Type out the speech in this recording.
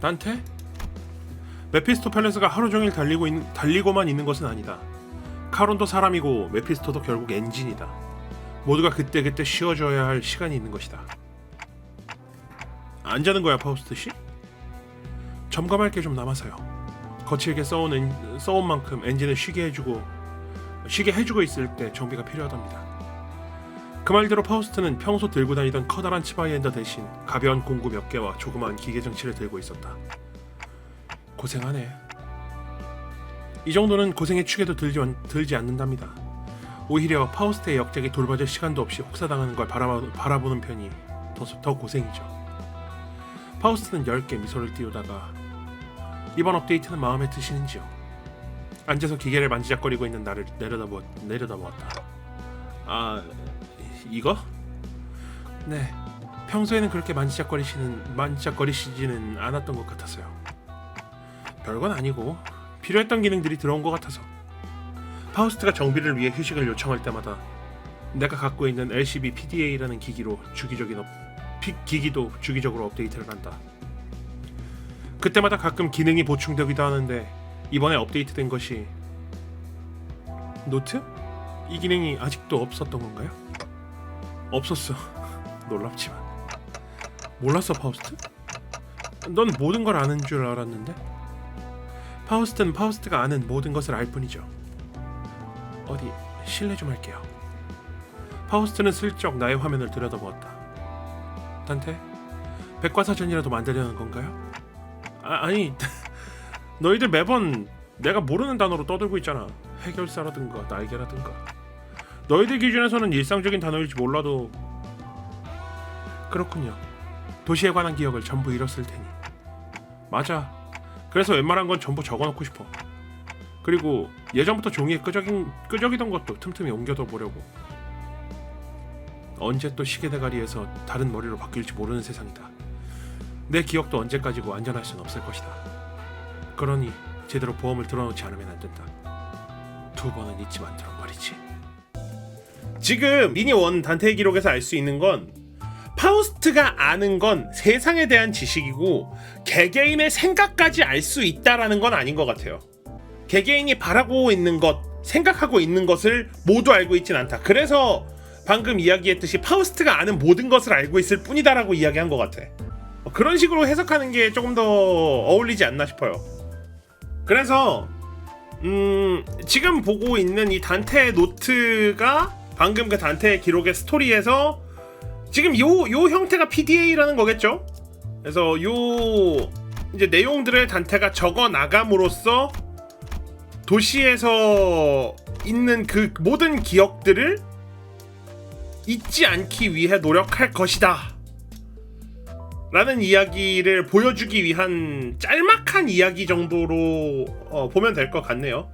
난테? 메피스토 펠레스가 하루 종일 달리고 있, 달리고만 있는 것은 아니다. 카론도 사람이고 메피스토도 결국 엔진이다. 모두가 그때그때 쉬어줘야 할 시간이 있는 것이다. 안 자는 거야 파우스트 씨? 점검할 게 좀 남아서요. 거칠게 써온, 엔, 써온 만큼 엔진을 쉬게 해주고 쉬게 해주고 있을 때 정비가 필요하답니다. 그 말대로 파우스트는 평소 들고 다니던 커다란 치바이엔더 대신 가벼운 공구 몇 개와 조그마한 기계 정치를 들고 있었다. 고생하네. 이 정도는 고생의 축에도 들지, 않- 들지 않는답니다. 오히려 파우스트의 역적이 돌봐줄 시간도 없이 혹사당하는 걸 바라봐, 바라보는 편이 더, 더 고생이죠. 파우스트는 얇게 미소를 띄우다가 이번 업데이트는 마음에 드시는지요? 앉아서 기계를 만지작거리고 있는 나를 내려다보, 내려다보았다. 아, 이거? 네. 평소에는 그렇게 만지작거리시는 만지작거리시지는 않았던 것 같아서요. 별건 아니고 필요했던 기능들이 들어온 것 같아서. 파우스트가 정비를 위해 휴식을 요청할 때마다 내가 갖고 있는 LCB PDA라는 기기로 주기적인 업, 피, 기기도 주기적으로 업데이트를 한다. 그때마다 가끔 기능이 보충되기도 하는데 이번에 업데이트된 것이 노트? 이 기능이 아직도 없었던 건가요? 없었어. 놀랍지만 몰랐어 파우스트? 넌 모든 걸 아는 줄 알았는데 파우스트는 파우스트가 아는 모든 것을 알 뿐이죠. 어디 실례 좀 할게요. 파우스트는 슬쩍 나의 화면을 들여다보았다. 단테, 백과사전이라도 만들려는 건가요? 아, 아니, 너희들 매번 내가 모르는 단어로 떠들고 있잖아. 해결사라든가 날개라든가. 너희들 기준에서는 일상적인 단어일지 몰라도 그렇군요. 도시에 관한 기억을 전부 잃었을 테니. 맞아. 그래서 웬만한 건 전부 적어놓고 싶어. 그리고 예전부터 종이에 끄적인, 끄적이던 것도 틈틈이 옮겨둬 보려고. 언제 또 시계 대가리에서 다른 머리로 바뀔지 모르는 세상이다. 내 기억도 언제까지고 안전할 순 없을 것이다. 그러니 제대로 보험을 들어놓지 않으면 안 된다. 두 번은 잊지 않도록 말이지. 지금 미니 원 단테의 기록에서 알 수 있는 건 파우스트가 아는 건 세상에 대한 지식이고 개개인의 생각까지 알 수 있다라는 건 아닌 것 같아요. 개개인이 바라고 있는 것, 생각하고 있는 것을 모두 알고 있진 않다. 그래서 방금 이야기했듯이 파우스트가 아는 모든 것을 알고 있을 뿐이다라고 이야기한 것 같아. 그런 식으로 해석하는 게 조금 더 어울리지 않나 싶어요. 그래서 음, 지금 보고 있는 이 단테 노트가 방금 그 단테의 기록의 스토리에서 지금 요, 요 형태가 PDA라는 거겠죠? 그래서 요 이제 내용들을 단테가 적어 나감으로써 도시에서 있는 그 모든 기억들을 잊지 않기 위해 노력할 것이다. 라는 이야기를 보여주기 위한 짤막한 이야기 정도로 어, 보면 될 것 같네요.